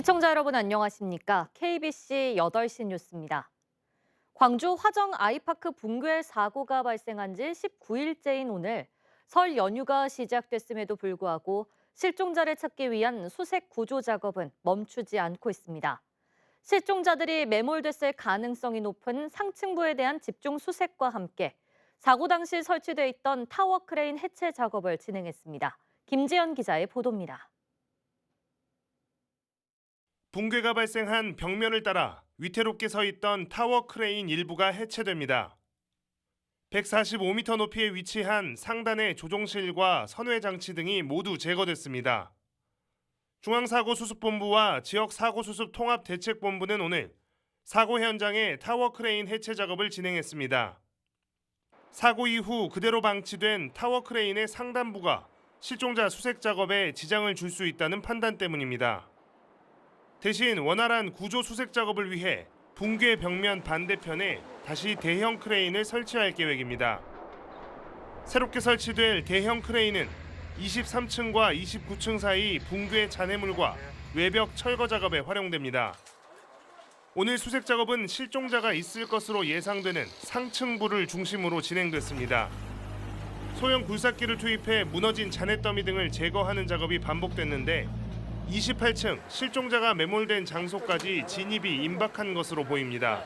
시청자 여러분 안녕하십니까? KBC 8시 뉴스입니다. 광주 화정 아이파크 붕괴 사고가 발생한 지 19일째인 오늘 설 연휴가 시작됐음에도 불구하고 실종자를 찾기 위한 수색 구조 작업은 멈추지 않고 있습니다. 실종자들이 매몰됐을 가능성이 높은 상층부에 대한 집중 수색과 함께 사고 당시 설치돼 있던 타워 크레인 해체 작업을 진행했습니다. 김지연 기자의 보도입니다. 붕괴가 발생한 벽면을 따라 위태롭게 서 있던 타워 크레인 일부가 해체됩니다. 145m 높이에 위치한 상단의 조종실과 선회 장치 등이 모두 제거됐습니다. 중앙사고수습본부와 지역사고수습 통합대책본부는 오늘 사고 현장에 타워 크레인 해체 작업을 진행했습니다. 사고 이후 그대로 방치된 타워 크레인의 상단부가 실종자 수색 작업에 지장을 줄 수 있다는 판단 때문입니다. 대신 원활한 구조 수색 작업을 위해 붕괴 벽면 반대편에 다시 대형 크레인을 설치할 계획입니다. 새롭게 설치될 대형 크레인은 23층과 29층 사이 붕괴 잔해물과 외벽 철거 작업에 활용됩니다. 오늘 수색 작업은 실종자가 있을 것으로 예상되는 상층부를 중심으로 진행됐습니다. 소형 굴삭기를 투입해 무너진 잔해 더미 등을 제거하는 작업이 반복됐는데 28층 실종자가 매몰된 장소까지 진입이 임박한 것으로 보입니다.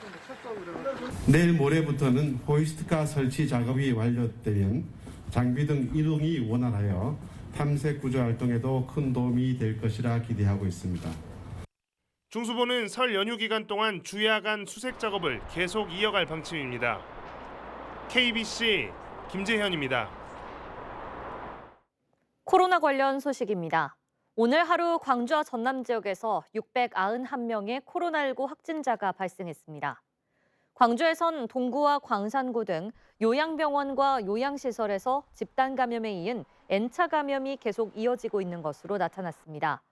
내일 모레부터는 호이스트카 설치 작업이 완료되면 장비 등 이동이 원활하여 탐색 구조 활동에도 큰 도움이 될 것이라 기대하고 있습니다. 중수부는 설 연휴 기간 동안 주야간 수색 작업을 계속 이어갈 방침입니다. KBC 김재현입니다. 코로나 관련 소식입니다. 오늘 하루 광주와 전남 지역에서 691명의 코로나19 확진자가 발생했습니다. 광주에선 동구와 광산구 등 요양병원과 요양시설에서 집단 감염에 이은 N차 감염이 계속 이어지고 있는 것으로 나타났습니다.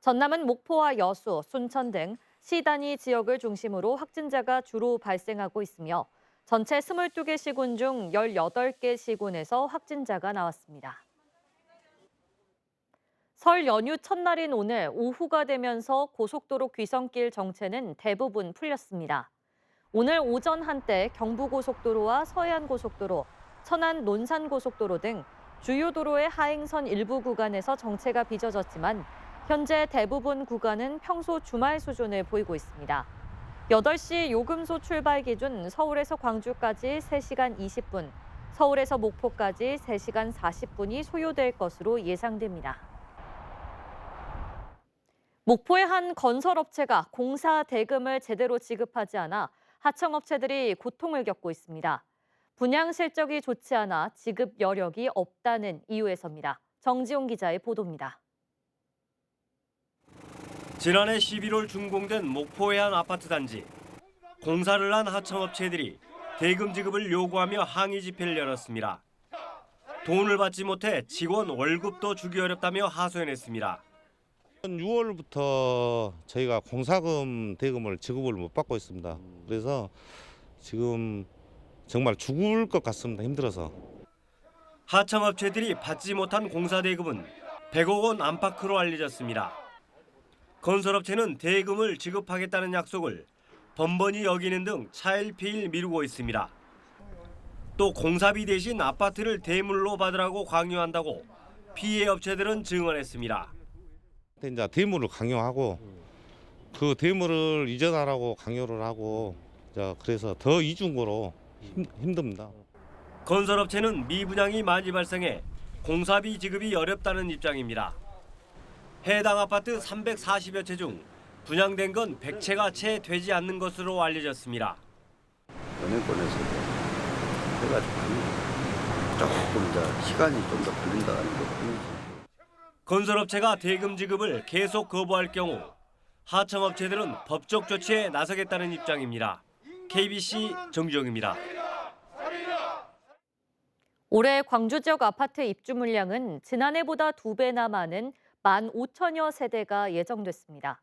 전남은 목포와 여수, 순천 등 시 단위 지역을 중심으로 확진자가 주로 발생하고 있으며 전체 22개 시군 중 18개 시군에서 확진자가 나왔습니다. 설 연휴 첫날인 오늘 오후가 되면서 고속도로 귀성길 정체는 대부분 풀렸습니다. 오늘 오전 한때 경부고속도로와 서해안고속도로, 천안 논산고속도로 등 주요 도로의 하행선 일부 구간에서 정체가 빚어졌지만 현재 대부분 구간은 평소 주말 수준을 보이고 있습니다. 8시 요금소 출발 기준 서울에서 광주까지 3시간 20분, 서울에서 목포까지 3시간 40분이 소요될 것으로 예상됩니다. 목포의 한 건설업체가 공사 대금을 제대로 지급하지 않아 하청업체들이 고통을 겪고 있습니다. 분양 실적이 좋지 않아 지급 여력이 없다는 이유에서입니다. 정지용 기자의 보도입니다. 지난해 11월 준공된 목포의 한 아파트 단지. 공사를 한 하청업체들이 대금 지급을 요구하며 항의 집회를 열었습니다. 돈을 받지 못해 직원 월급도 주기 어렵다며 하소연했습니다. 6월부터 저희가 공사금 대금을 지급을 못 받고 있습니다. 그래서 지금 정말 죽을 것 같습니다. 힘들어서. 하청업체들이 받지 못한 공사 대금은 100억 원 안팎으로 알려졌습니다. 건설업체는 대금을 지급하겠다는 약속을 번번이 어기는 등 차일피일 미루고 있습니다. 또 공사비 대신 아파트를 대물로 받으라고 강요한다고 피해 업체들은 증언했습니다. 근데 이제 대물을 강요하고 그 대물을 이전하라고 강요를 하고 자 그래서 더 이중고로 힘, 힘듭니다. 건설업체는 미분양이 많이 발생해 공사비 지급이 어렵다는 입장입니다. 해당 아파트 340여 채 중 분양된 건 100채가 채 되지 않는 것으로 알려졌습니다. 해가지고 조금 더 시간이 좀 더 걸린다는 것 뿐이지. 건설업체가 대금 지급을 계속 거부할 경우 하청업체들은 법적 조치에 나서겠다는 입장입니다. KBC 정주영입니다. 올해 광주 지역 아파트 입주 물량은 지난해보다 두 배나 많은 15,000여 세대가 예정됐습니다.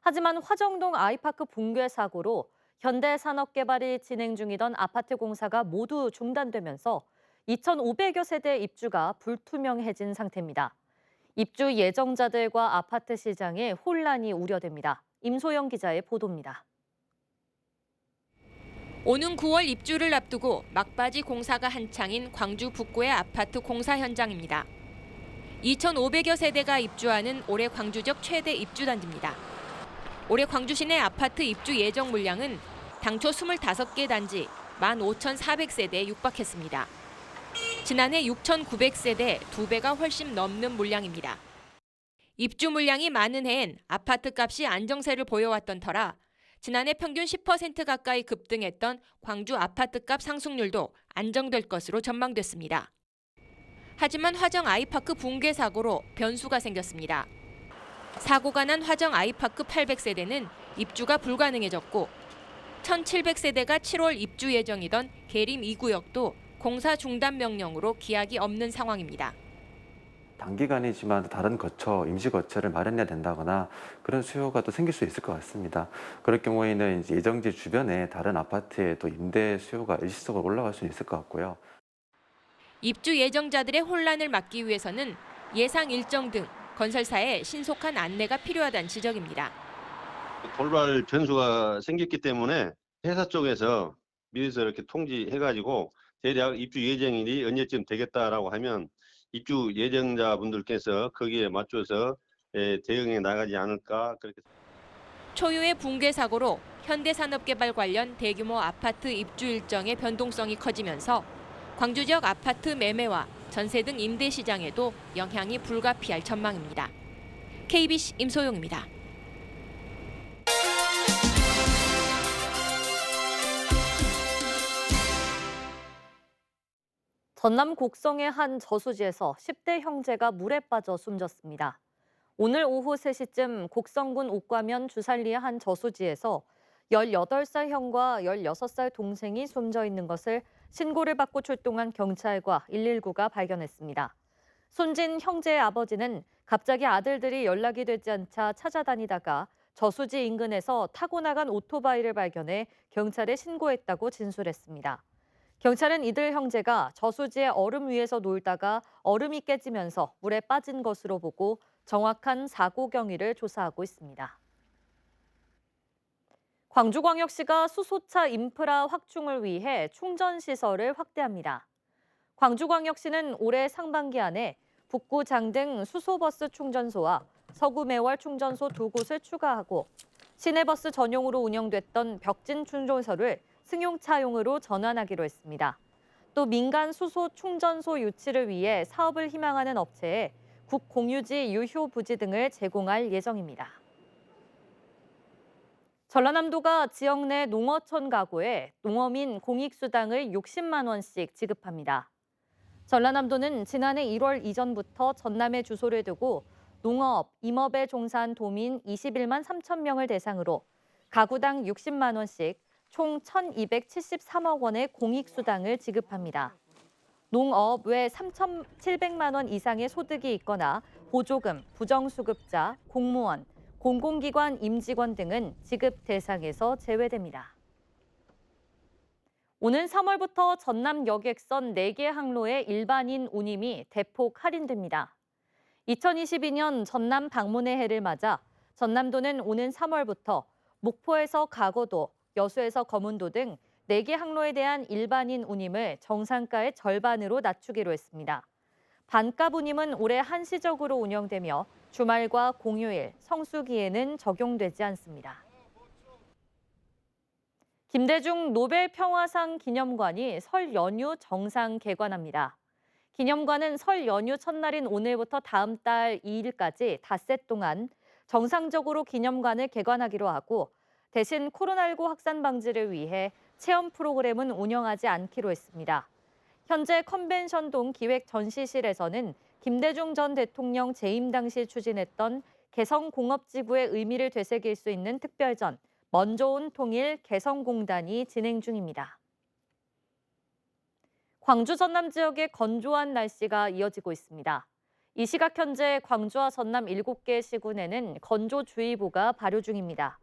하지만 화정동 아이파크 붕괴 사고로 현대산업개발이 진행 중이던 아파트 공사가 모두 중단되면서 2,500여 세대 입주가 불투명해진 상태입니다. 입주 예정자들과 아파트 시장에 혼란이 우려됩니다. 임소영 기자의 보도입니다. 오는 9월 입주를 앞두고 막바지 공사가 한창인 광주 북구의 아파트 공사 현장입니다. 2,500여 세대가 입주하는 올해 광주 지역 최대 입주 단지입니다. 올해 광주시 내 아파트 입주 예정 물량은 당초 25개 단지 15,400세대에 육박했습니다. 지난해 6,900세대 두 배가 훨씬 넘는 물량입니다. 입주 물량이 많은 해엔 아파트 값이 안정세를 보여왔던 터라 지난해 평균 10% 가까이 급등했던 광주 아파트값 상승률도 안정될 것으로 전망됐습니다. 하지만 화정 아이파크 붕괴 사고로 변수가 생겼습니다. 사고가 난 화정 아이파크 800세대는 입주가 불가능해졌고 1700세대가 7월 입주 예정이던 계림 2구역도 공사 중단 명령으로 기약이 없는 상황입니다. 단기간이지만 다른 거처, 임시 거처를 마련해야 된다거나 그런 수요가 또 생길 수 있을 것 같습니다. 그럴 경우에는 이제 예정지 주변에 다른 아파트에 또 임대 수요가 일시적으로 올라갈 수 있을 것 같고요. 입주 예정자들의 혼란을 막기 위해서는 예상 일정 등 건설사의 신속한 안내가 필요하다는 지적입니다. 돌발 변수가 생겼기 때문에 회사 쪽에서 미리서 이렇게 통지해가지고 대략 입주 예정일이 언제쯤 되겠다라고 하면 입주 예정자분들께서 거기에 맞춰서 예, 대응해 나가지 않을까 그렇게. 초유의 붕괴 사고로 현대산업개발 관련 대규모 아파트 입주 일정의 변동성이 커지면서 광주 지역 아파트 매매와 전세 등 임대 시장에도 영향이 불가피할 전망입니다. KBC 임소용입니다. 전남 곡성의 한 저수지에서 10대 형제가 물에 빠져 숨졌습니다. 오늘 오후 3시쯤 곡성군 옥과면 주살리의 한 저수지에서 18살 형과 16살 동생이 숨져 있는 것을 신고를 받고 출동한 경찰과 119가 발견했습니다. 숨진 형제의 아버지는 갑자기 아들들이 연락이 되지 않자 찾아다니다가 저수지 인근에서 타고 나간 오토바이를 발견해 경찰에 신고했다고 진술했습니다. 경찰은 이들 형제가 저수지의 얼음 위에서 놀다가 얼음이 깨지면서 물에 빠진 것으로 보고 정확한 사고 경위를 조사하고 있습니다. 광주광역시가 수소차 인프라 확충을 위해 충전 시설을 확대합니다. 광주광역시는 올해 상반기 안에 북구 장 등 수소버스 충전소와 서구 매월 충전소 두 곳을 추가하고 시내버스 전용으로 운영됐던 벽진 충전소를 승용차용으로 전환하기로 했습니다. 또 민간 수소 충전소 유치를 위해 사업을 희망하는 업체에 국공유지 유효 부지 등을 제공할 예정입니다. 전라남도가 지역 내 농어촌 가구에 농어민 공익수당을 60만 원씩 지급합니다. 전라남도는 지난해 1월 이전부터 전남에 주소를 두고 농업, 임업에 종사한 도민 21만 3천 명을 대상으로 가구당 60만 원씩 총 1,273억 원의 공익수당을 지급합니다. 농업 외 3,700만 원 이상의 소득이 있거나 보조금, 부정수급자, 공무원, 공공기관 임직원 등은 지급 대상에서 제외됩니다. 오는 3월부터 전남 여객선 4개 항로의 일반인 운임이 대폭 할인됩니다. 2022년 전남 방문의 해를 맞아 전남도는 오는 3월부터 목포에서 가거도, 여수에서 거문도 등 4개 항로에 대한 일반인 운임을 정상가의 절반으로 낮추기로 했습니다. 반값 운임은 올해 한시적으로 운영되며 주말과 공휴일, 성수기에는 적용되지 않습니다. 김대중 노벨 평화상 기념관이 설 연휴 정상 개관합니다. 기념관은 설 연휴 첫날인 오늘부터 다음 달 2일까지 닷새 동안 정상적으로 기념관을 개관하기로 하고 대신 코로나19 확산 방지를 위해 체험 프로그램은 운영하지 않기로 했습니다. 현재 컨벤션동 기획 전시실에서는 김대중 전 대통령 재임 당시 추진했던 개성공업지구의 의미를 되새길 수 있는 특별전 먼저 온 통일 개성공단이 진행 중입니다. 광주 전남 지역의 건조한 날씨가 이어지고 있습니다. 이 시각 현재 광주와 전남 7개 시군에는 건조주의보가 발효 중입니다.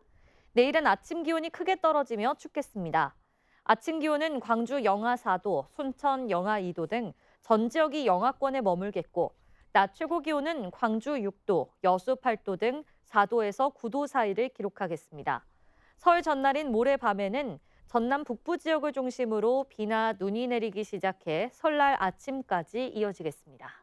내일은 아침 기온이 크게 떨어지며 춥겠습니다. 아침 기온은 광주 영하 4도, 순천 영하 2도 등 전 지역이 영하권에 머물겠고 낮 최고 기온은 광주 6도, 여수 8도 등 4도에서 9도 사이를 기록하겠습니다. 설 전날인 모레 밤에는 전남 북부 지역을 중심으로 비나 눈이 내리기 시작해 설날 아침까지 이어지겠습니다.